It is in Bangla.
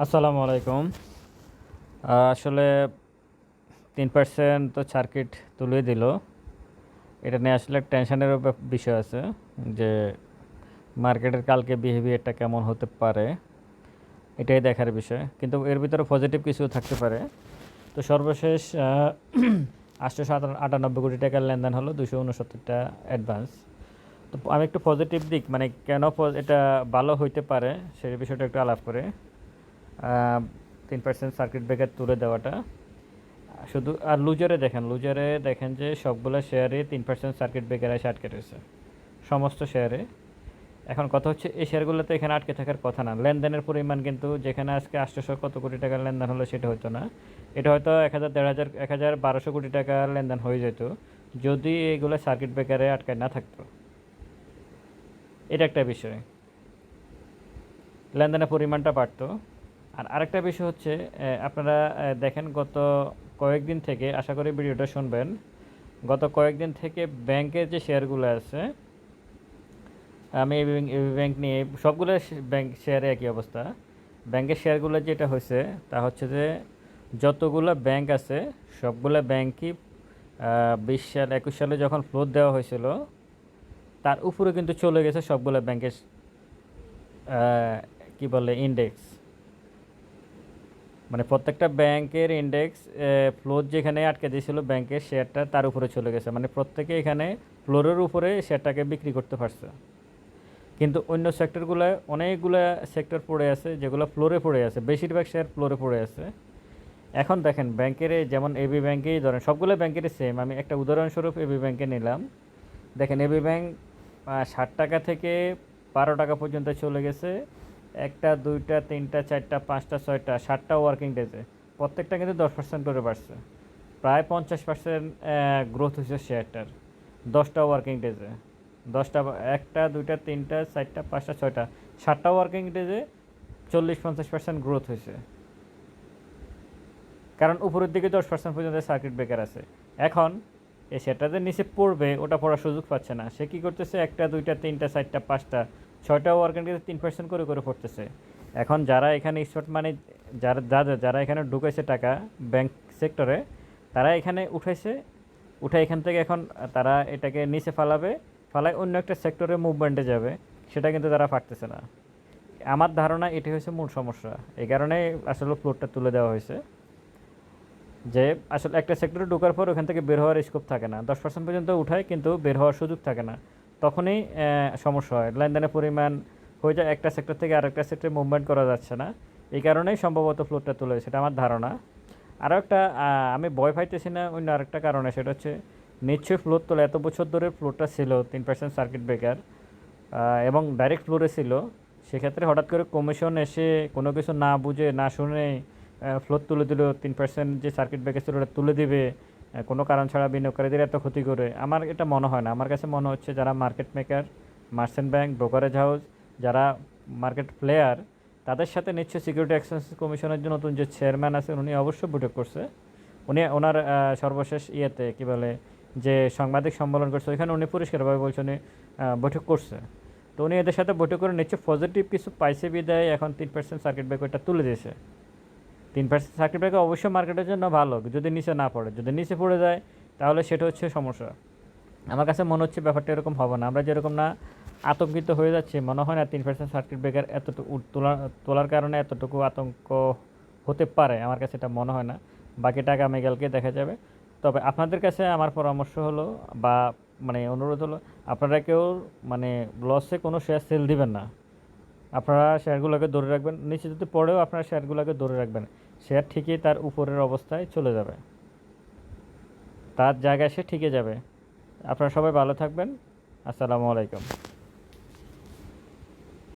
আসসালামু আলাইকুম। আসলে তিন পার্সেন্ট তো সার্কিট তুলে দিল। এটা নিয়ে আসলে টেনশনের বিষয় আছে যে মার্কেটের কালকে বিহেভিয়ারটা কেমন হতে পারে, এটাই দেখার বিষয়। কিন্তু এর ভিতরে পজিটিভ কিছু থাকতে পারে। তো সর্বশেষ আটশো আটশোশো আটানব্বই কোটি টাকার লেনদেন হলো দুশো উনসত্তরটা অ্যাডভান্স তো আমি একটু পজিটিভ দিক মানে কেন এটা ভালো হইতে পারে, সেই বিষয়টা একটু আলাপ করে। তিন পার্সেন্ট সার্কিট ব্রেকার তুলে দেওয়াটা। শুধু, আর লুজারে দেখেন লুজারে দেখেন যে সবগুলো শেয়ারে তিন পার্সেন্ট সার্কিট ব্রেকার এসে আটকে রয়েছে। সমস্ত শেয়ারে এখন কথা হচ্ছে, এই শেয়ারগুলোতে এখানে আটকে থাকার কথা না। লেনদেনের পরিমাণ কিন্তু যেখানে আজকে আটশোশো কত কোটি টাকার লেনদেন হলো সেটা হতো না। এটা হয়তো এক হাজার, দেড় হাজার, এক হাজার বারোশো কোটি টাকার লেনদেন হয়ে যেত, যদি এগুলো সার্কিট ব্রেকারে আটকায় না থাকতো। এটা একটা বিষয়। লেনদেনের পরিমাণটা বাড়তো। আর আরেকটা বিষয় হচ্ছে আপনারা দেখেন গত কয়েকদিন থেকে, আশা করি ভিডিওটা শুনবেন, গত কয়েকদিন থেকে ব্যাংকের যে শেয়ারগুলো আছে, আমি ব্যাংক নিয়ে, সবগুলো ব্যাংক শেয়ারে একই অবস্থা। ব্যাংকের শেয়ারগুলো যেটা হয়েছে, তা হচ্ছে যে যতগুলো ব্যাংক আছে, সবগুলো ব্যাংকই বিশ সাল, একুশ সালে যখন ফ্লোট দেওয়া হয়েছিল, তার উপরে কিন্তু চলে গেছে সবগুলো ব্যাংকের কি বলে ইন্ডেক্স মানে প্রত্যেকটা ব্যাংকের ইন্ডেক্স ফ্লোর যেখানে আটকে দিয়েছিল ব্যাংকের শেয়ারটা তার উপরে চলে গেছে। মানে প্রত্যেকে এখানে ফ্লোরের উপরে শেয়ারটাকে বিক্রি করতে পারছে। কিন্তু অন্য সেক্টরগুলো অনেকগুলো সেক্টর পড়ে আছে যেগুলো ফ্লোরে পড়ে আছে। বেশিরভাগ শেয়ার ফ্লোরে পড়ে আছে। এখন দেখেন, ব্যাংকের যেমন এবি ব্যাংকেই ধরেন, সবগুলো ব্যাংকেরই সেম আমি একটা উদাহরণস্বরূপ এবি ব্যাংকে নিলাম। দেখেন এবি ব্যাংক ষাট টাকা থেকে বারো টাকা পর্যন্ত চলে গেছে। একটা, দুইটা, তিনটা, চারটা, পাঁচটা, ছয়টা, সাতটা ওয়ার্কিং ডেজে প্রত্যেকটা কিন্তু দশ পার্সেন্ট করে বাড়ছে। প্রায় পঞ্চাশ পার্সেন্ট গ্রোথ হয়েছে শেয়ারটার দশটা ওয়ার্কিং ডেজে দশটা, একটা, দুইটা, তিনটা, চারটা, পাঁচটা, ছয়টা। সাতটা ওয়ার্কিং ডেজে চল্লিশ পঞ্চাশ পার্সেন্ট গ্রোথ হয়েছে। কারণ উপরের দিকে দশ পার্সেন্ট পর্যন্ত সার্কিট ব্রেকার আছে। এখন এই সেটাতে নিচে পড়বে, ওটা পড়ার সুযোগ পাচ্ছে না। সে কী করতেছে? একটা, দুইটা, তিনটা, চারটা, পাঁচটা ছয়টা ওয়ার্কের কিন্তু তিন পার্সেন্ট করে করে পড়তেছে। এখন যারা এখানে স্পট মানে যারা যারা যারা এখানে ঢুকেছে টাকা ব্যাংক সেক্টরে তারা এখানে উঠাইছে, উঠে এখান থেকে এখন তারা এটাকে নিচে ফালাবে, ফালায় অন্য একটা সেক্টরে মুভমেন্টে যাবে, সেটা কিন্তু তারা পারতেছে না। আমার ধারণা এটি হচ্ছে মূল সমস্যা। এই কারণে আসলে ফ্লোরটা তুলে দেওয়া হয়েছে। যে আসলে একটা সেক্টরে ঢোকার পর ওখান থেকে বের হওয়ার স্কোপ থাকে না। দশ পার্সেন্ট পর্যন্ত উঠায়, কিন্তু বের হওয়ার সুযোগ থাকে না। তখনই সমস্যা হয়। লেনদেনের পরিমাণ হয়ে যায় একটা সেক্টর থেকে আরেকটা সেক্টরে মুভমেন্ট করা যাচ্ছে না। এই কারণেই সম্ভবত ফ্লোরটা তুলে সেটা আমার ধারণা। আরও একটা আমি ভয় পাইতেছি না, অন্য আরেকটা কারণে, সেটা হচ্ছে নিশ্চয়ই ফ্লোর তোলা, এত বছর ধরে ফ্লোরটা ছিল, তিন পার্সেন্ট সার্কিট ব্রেকার এবং ডাইরেক্ট ফ্লোরে ছিল। সেক্ষেত্রে হঠাৎ করে কমিশন এসে কোনো কিছু না বুঝে, না শুনে ফ্লোর তুলে দিল, তিন পার্সেন্ট যে সার্কিট ব্রেকার ছিল, ওটা তুলে দিবে। কোনো কারণ ছাড়া বিনিয়োগকারীদের এত ক্ষতি করে। আমার এটা মনে হয় না। আমার কাছে মনে হচ্ছে যারা market maker merchant bank brokerage house যারা মার্কেট প্লেয়ার তাদের সাথে নিশ্চয়ই সিকিউরিটি এক্সচেঞ্জ কমিশনের যে নতুন যে চেয়ারম্যান আছেন উনি অবশ্যই বৈঠক করছে। উনি ওনার সর্বশেষ ইয়েতে কী বলে, যে সাংবাদিক সম্মেলন করছে, ওইখানে উনি পরিষ্কারভাবে বলছে উনি বৈঠক করছে। তো উনি এদের সাথে বৈঠক করে নিশ্চয় পজিটিভ কিছু পাইছে বিদায়, এখন তিন পার্সেন্ট সার্কিট ব্রেকারটা তুলে দিয়েছে। তিন পার্সেন্ট সার্কিট ব্রেকার অবশ্যই মার্কেটের জন্য ভালো, যদি নিচে না পড়ে। যদি নিচে পড়ে যায়, তাহলে সেটা হচ্ছে সমস্যা। আমার কাছে মনে হচ্ছে ব্যাপারটা এরকম হবে না। আমরা যেরকম না আতঙ্কিত হয়ে যাচ্ছি, মনে হয় না তিন পার্সেন্ট সার্কিট ব্রেকার এতটুকু তোলা, তোলার কারণে এতটুকু আতঙ্ক হতে পারে, আমার কাছে এটা মনে হয় না। বাকি টাকা আগামীকালকে দেখা যাবে। তবে আপনাদের কাছে আমার পরামর্শ হলো বা মানে অনুরোধ হলো, আপনারা কেউ মানে লসে কোনো শেয়ার সেল দিবেন না। আপনারা শেয়ারগুলোকে ধরে রাখবেন নিচে যদি পড়েও আপনারা শেয়ারগুলোকে ধরে রাখবেন। শেয়ার ঠিকই তার উপরের অবস্থায় চলে যাবে। তার জায়গায় সে ঠিকই যাবে। আপনারা সবাই ভালো থাকবেন। আসসালামু আলাইকুম।